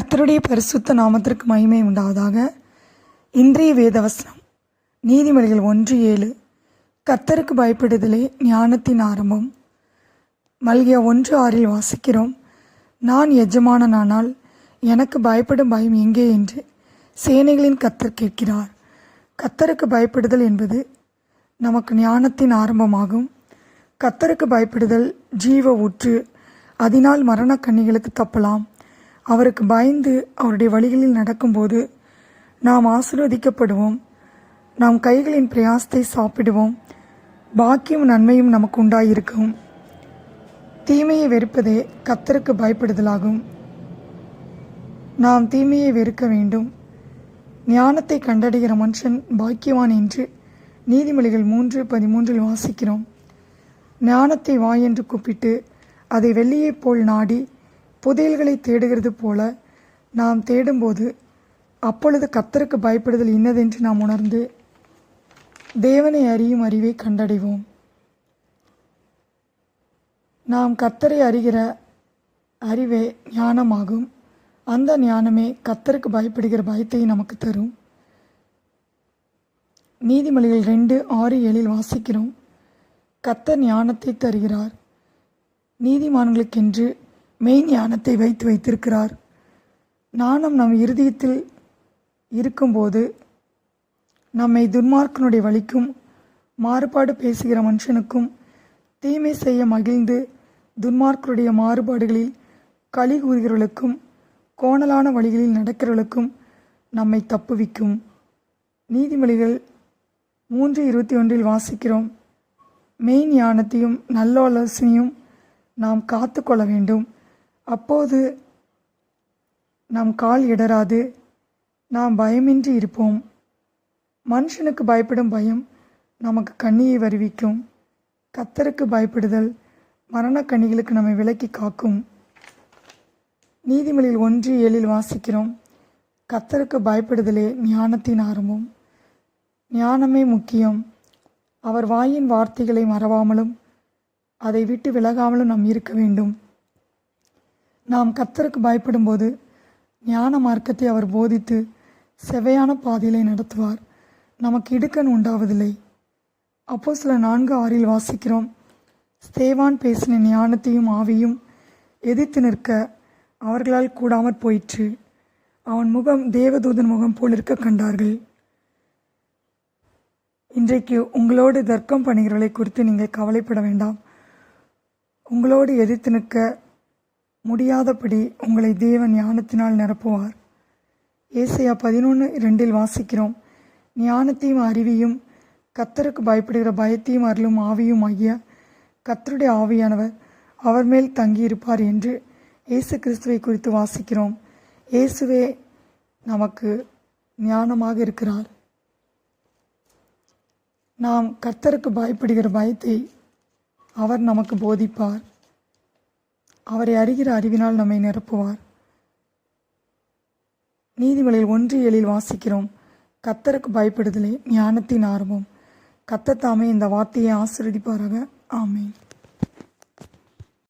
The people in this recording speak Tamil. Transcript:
கர்த்தருடைய பரிசுத்த நாமத்திற்கு மகிமை உண்டாவதாக. இன்றைய வேதவசனம் நீதிமொழிகள் ஒன்று ஏழு. கர்த்தருக்கு பயப்படுதலே ஞானத்தின் ஆரம்பம். மல்கிய ஒன்று ஆறில் வாசிக்கிறோம். நான் எஜமானனானால் எனக்கு பயப்படும் பயம் எங்கே என்று சேனைகளின் கத்தர் கேட்கிறார். கத்தருக்கு பயப்படுதல் என்பது நமக்கு ஞானத்தின் ஆரம்பமாகும். கத்தருக்கு பயப்படுதல் ஜீவ ஊற்று அதனால் மரண கண்ணிகளுக்கு தப்பலாம். அவருக்கு பயந்து அவருடைய வழிகளில் நடக்கும்போது நாம் ஆசிர்வதிக்கப்படுவோம். நாம் கைகளின் பிரயாசத்தை சாப்பிடுவோம். பாக்கியம் நன்மையும் நமக்கு உண்டாயிருக்கும். தீமையை வெறுப்பதே கத்தருக்கு பயப்படுதலாகும். நாம் தீமையை வெறுக்க வேண்டும். ஞானத்தை கண்டடைகிற மனுஷன் பாக்கியவான் என்று நீதிமொழிகள் மூன்று பதிமூன்றில் வாசிக்கிறோம். ஞானத்தை வா என்று கூப்பிட்டு அதை வெள்ளியைப் போல் நாடி புதையல்களை தேடுகிறது போல நாம் தேடும்போது அப்பொழுது கத்தருக்கு பயப்படுதல் இன்னதென்று நாம் உணர்ந்து தேவனை அறியும் அறிவை கண்டடைவோம். நாம் கத்தரை அறிகிற அறிவே ஞானமாகும். அந்த ஞானமே கத்தருக்கு பயப்படுகிற பயத்தை நமக்கு தரும். நீதிமொழிகள் ரெண்டு ஆறு ஏழில் வாசிக்கிறோம். கத்தர் ஞானத்தை தருகிறார். நீதிமான்களுக்கென்று மெய்ஞானத்தை வைத்து வைத்திருக்கிறார். நாணம் நம் இருதயத்தில் இருக்கும்போது நம்மை துன்மார்க்கனுடைய வழிக்கும் மாறுபாடு பேசுகிற மனுஷனுக்கும் தீமை செய்ய மகிழ்ந்து துன்மார்க்கருடைய மாறுபாடுகளில் களி கூறுகிறவர்களுக்கும் கோணலான வழிகளில் நடக்கிறவர்களுக்கும் நம்மை தப்புவிக்கும். நீதிமொழிகள் மூன்று இருபத்தி ஒன்றில் வாசிக்கிறோம். மெய் ஞானத்தையும் நல்லோலோசனையும் நாம் காத்து கொள்ள வேண்டும். அப்போது நம் கால் இடராது நாம் பயமின்றி இருப்போம். மனுஷனுக்கு பயப்படும் பயம் நமக்கு கண்ணியை வருவிக்கும். கத்தருக்கு பயப்படுதல் மரணக்கண்ணிகளுக்கு நம்மை விலக்கி காக்கும். நீதிமொழியில் ஒன்று ஏழில் வாசிக்கிறோம். கத்தருக்கு பயப்படுதலே ஞானத்தின் ஆரம்பம். ஞானமே முக்கியம். அவர் வாயின் வார்த்தைகளை மறவாமலும் அதை விட்டு விலகாமலும் நாம் இருக்க வேண்டும். நாம் கத்தருக்கு பயப்படும்போது ஞான மார்க்கத்தை அவர் போதித்து செவையான பாதையிலே நடத்துவார். நமக்கு இடுக்கண் உண்டாவதில்லை. அப்போ சில நான்கு ஆறில் வாசிக்கிறோம். ஸ்தேவான் பேசின ஞானத்தையும் ஆவியும் எதிர்த்து நிற்க அவர்களால் கூடாமற் போயிற்று. அவன் முகம் தேவதூதன் முகம் போல் இருக்க கண்டார்கள். இன்றைக்கு உங்களோடு தர்க்கம் பணிகளை குறித்து நீங்கள் கவலைப்பட வேண்டாம். உங்களோடு எதிர்த்து நிற்க முடியாதபடி உங்களை தேவன் ஞானத்தினால் நிரப்புவார். ஏசையா பதினொன்று ரெண்டில் வாசிக்கிறோம். ஞானத்தையும் அறிவியும் கத்தருக்கு பயப்படுகிற பயத்தையும் அருளும் ஆவியும் ஆகிய கத்தருடைய ஆவியானவர் அவர் மேல் தங்கியிருப்பார் என்று இயேசு கிறிஸ்துவை குறித்து வாசிக்கிறோம். இயேசுவே நமக்கு ஞானமாக இருக்கிறார். நாம் கர்த்தருக்கு பயப்படுகிற பயத்தை அவர் நமக்கு போதிப்பார். அவரை அறிகிற அறிவினால் நம்மை நிரப்புவார். நீதிமொழியில் ஒன்று ஏழில் வாசிக்கிறோம். கத்தருக்கு பயப்படுதலே ஞானத்தின் ஆரம்பம். கத்தத்தாமே இந்த வார்த்தையை ஆசிர்வதிப்பாராக. ஆமேன்.